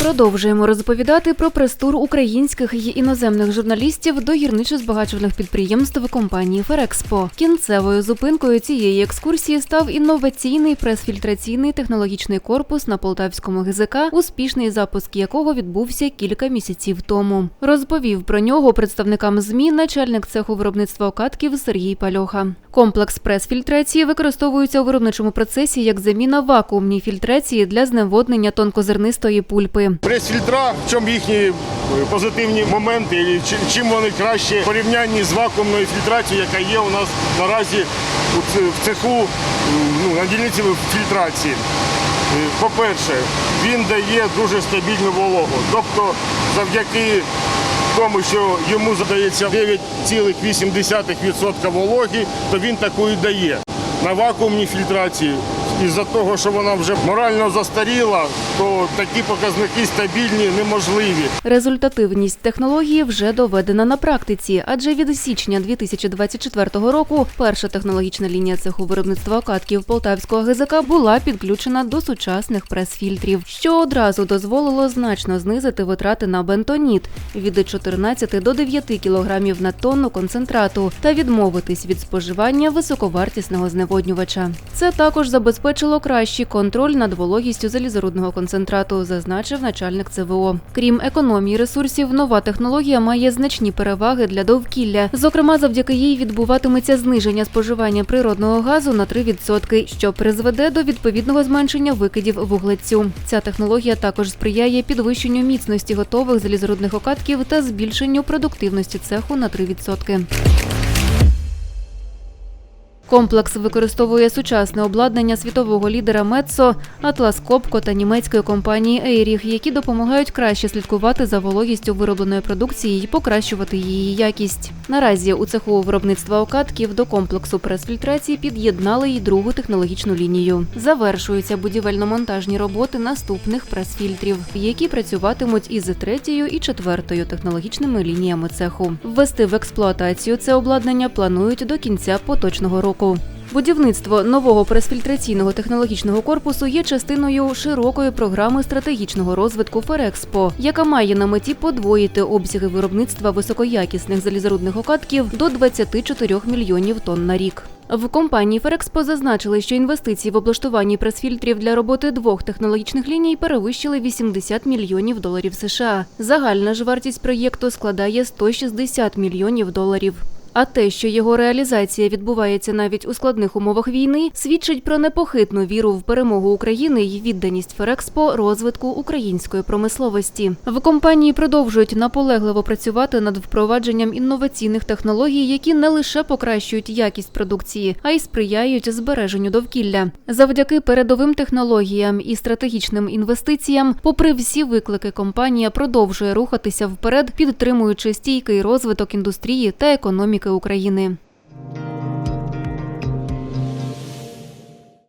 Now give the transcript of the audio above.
Продовжуємо розповідати про прес-тур українських і іноземних журналістів до гірничо-збагачувальних підприємств компанії Ферекспо. Кінцевою зупинкою цієї екскурсії став інноваційний прес-фільтраційний технологічний корпус на полтавському ГЗК, успішний запуск якого відбувся кілька місяців тому. Розповів про нього представникам ЗМІ начальник цеху виробництва окатків Сергій Пальоха. Комплекс прес-фільтрації використовується у виробничому процесі як заміна вакуумній фільтрації для зневоднення тонкозернистої пульпи. Прес-фільтра, в чому їхні е, позитивні моменти, чим вони краще в порівнянні з вакуумною фільтрацією, яка є у нас наразі в цеху ну, на дільниці фільтрації. Е, По-перше, він дає дуже стабільну вологу. Тобто завдяки тому, що йому задається 9,8% вологи, то він таку і дає. На вакуумній фільтрації, із-за того, що вона вже морально застаріла, то такі показники стабільні неможливі. Результативність технології вже доведена на практиці, адже від січня 2024 року перша технологічна лінія цеху виробництва окатків Полтавського ГЗК була підключена до сучасних прес-фільтрів, що одразу дозволило значно знизити витрати на бентоніт від 14 до 9 кілограмів на тонну концентрату та відмовитись від споживання високовартісного зневоднювача. Це також забезпечило кращий контроль над вологістю залізорудного концентрату, зазначив начальник ЦВО. Крім економії ресурсів, нова технологія має значні переваги для довкілля. Зокрема, завдяки їй відбуватиметься зниження споживання природного газу на 3%, що призведе до відповідного зменшення викидів вуглецю. Ця технологія також сприяє підвищенню міцності готових залізорудних окатків та збільшенню продуктивності цеху на 3%. Комплекс використовує сучасне обладнання світового лідера Метсо, Атлас Копко та німецької компанії Ейріг, які допомагають краще слідкувати за вологістю виробленої продукції і покращувати її якість. Наразі у цеху виробництва окатків до комплексу прес-фільтрації під'єднали й другу технологічну лінію. Завершуються будівельно-монтажні роботи наступних прес-фільтрів, які працюватимуть із третьою і четвертою технологічними лініями цеху. Ввести в експлуатацію це обладнання планують до кінця поточного року. Будівництво нового пресфільтраційного технологічного корпусу є частиною широкої програми стратегічного розвитку Ферекспо, яка має на меті подвоїти обсяги виробництва високоякісних залізорудних окатків до 24 мільйонів тонн на рік. В компанії Ферекспо зазначили, що інвестиції в облаштуванні прес-фільтрів для роботи двох технологічних ліній перевищили 80 мільйонів доларів США. Загальна ж вартість проєкту складає 160 мільйонів доларів. А те, що його реалізація відбувається навіть у складних умовах війни, свідчить про непохитну віру в перемогу України і відданість Ферекспо розвитку української промисловості. В компанії продовжують наполегливо працювати над впровадженням інноваційних технологій, які не лише покращують якість продукції, а й сприяють збереженню довкілля. Завдяки передовим технологіям і стратегічним інвестиціям, попри всі виклики, компанія продовжує рухатися вперед, підтримуючи стійкий розвиток індустрії та Економіки України.